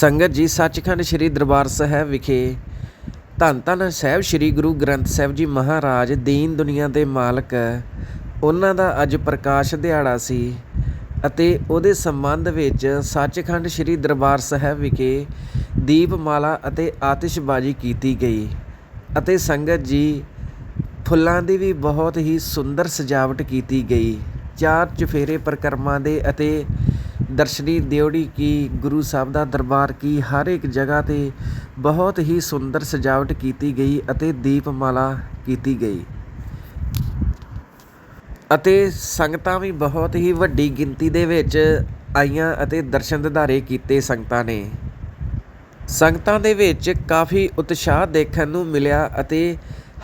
ਸੰਗਤ ਜੀ, ਸੱਚਖੰਡ ਸ੍ਰੀ ਦਰਬਾਰ ਸਾਹਿਬ ਵਿਖੇ ਧੰਨ ਧੰਨ ਸਾਹਿਬ ਸ੍ਰੀ ਗੁਰੂ ਗ੍ਰੰਥ ਸਾਹਿਬ ਜੀ ਮਹਾਰਾਜ, ਦੀਨ ਦੁਨੀਆ ਦੇ ਮਾਲਕ, ਉਹਨਾਂ ਦਾ ਅੱਜ ਪ੍ਰਕਾਸ਼ ਦਿਹਾੜਾ ਸੀ ਅਤੇ ਉਹਦੇ ਸੰਬੰਧ ਵਿੱਚ ਸੱਚਖੰਡ ਸ੍ਰੀ ਦਰਬਾਰ ਸਾਹਿਬ ਵਿਖੇ ਦੀਪਮਾਲਾ ਅਤੇ ਆਤਿਸ਼ਬਾਜ਼ੀ ਕੀਤੀ ਗਈ ਅਤੇ ਸੰਗਤ ਜੀ ਫੁੱਲਾਂ ਦੀ ਵੀ ਬਹੁਤ ਹੀ ਸੁੰਦਰ ਸਜਾਵਟ ਕੀਤੀ ਗਈ। ਚਾਰ ਚੁਫੇਰੇ ਪਰਿਕਰਮਾ ਦੇ ਅਤੇ ਦਰਸ਼ਨੀ ਦਿਓੜੀ ਕੀ, ਗੁਰੂ ਸਾਹਿਬ ਦਾ ਦਰਬਾਰ ਕੀ, ਹਰ ਇੱਕ ਜਗ੍ਹਾ ਤੇ ਬਹੁਤ ਹੀ ਸੁੰਦਰ ਸਜਾਵਟ ਕੀਤੀ ਗਈ ਅਤੇ ਦੀਪਮਾਲਾ ਕੀਤੀ ਗਈ। ਅਤੇ ਸੰਗਤਾਂ ਵੀ ਬਹੁਤ ਹੀ ਵੱਡੀ ਗਿਣਤੀ ਦੇ ਵਿੱਚ ਆਈਆਂ ਅਤੇ ਦਰਸ਼ਨ ਦਿਦਾਰੇ ਕੀਤੇ ਸੰਗਤਾਂ ਨੇ। ਸੰਗਤਾਂ ਦੇ ਵਿੱਚ ਕਾਫੀ ਉਤਸ਼ਾਹ ਦੇਖਣ ਨੂੰ ਮਿਲਿਆ ਅਤੇ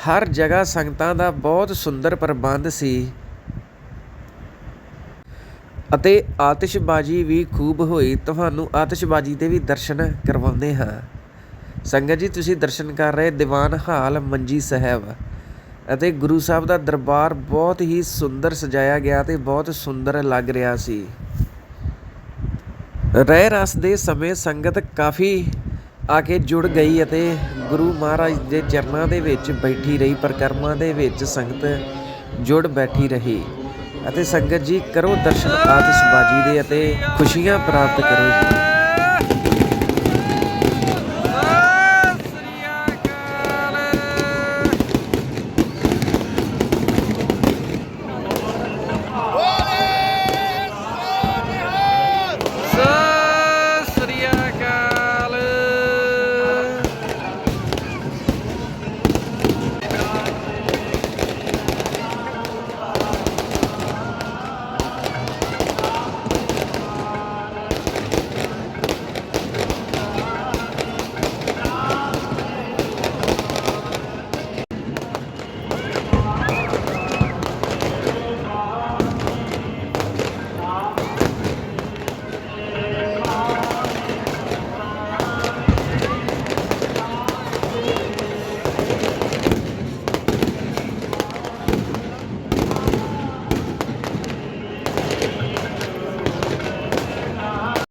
ਹਰ ਜਗ੍ਹਾ ਸੰਗਤਾਂ ਦਾ ਬਹੁਤ ਸੁੰਦਰ ਪ੍ਰਬੰਧ ਸੀ। ਅਤੇ ਆਤਿਸ਼ਬਾਜ਼ੀ ਵੀ ਖੂਬ ਹੋਈ, ਤੁਹਾਨੂੰ ਆਤਿਸ਼ਬਾਜ਼ੀ ਦੇ ਵੀ ਦਰਸ਼ਨ ਕਰਵਾਉਂਦੇ ਹਾਂ। ਸੰਗਤ ਜੀ, ਤੁਸੀਂ ਦਰਸ਼ਨ ਕਰ ਰਹੇ ਦੀਵਾਨ ਹਾਲ ਮੰਜੀ ਸਾਹਿਬ ਅਤੇ ਗੁਰੂ ਸਾਹਿਬ ਦਾ ਦਰਬਾਰ ਬਹੁਤ ਹੀ ਸੁੰਦਰ ਸਜਾਇਆ ਗਿਆ ਤੇ ਬਹੁਤ ਸੁੰਦਰ ਲੱਗ ਰਿਹਾ ਸੀ। ਰਹਿ ਰਸ ਦੇ ਸਮੇਂ ਸੰਗਤ ਕਾਫੀ ਆ ਕੇ ਜੁੜ ਗਈ ਅਤੇ ਗੁਰੂ ਮਹਾਰਾਜ ਦੇ ਚਰਨਾਂ ਦੇ ਵਿੱਚ ਬੈਠੀ ਰਹੀ, ਪਰਿਕਰਮਾ ਦੇ ਵਿੱਚ ਸੰਗਤ ਜੁੜ ਬੈਠੀ ਰਹੀ। ਅਤੇ ਸੰਗਤ ਜੀ ਕਰੋ ਦਰਸ਼ਨ ਆਤਿਸ਼ਬਾਜ਼ੀ ਦੇ ਅਤੇ ਖੁਸ਼ੀਆਂ ਪ੍ਰਾਪਤ ਕਰੋ ਜੀ।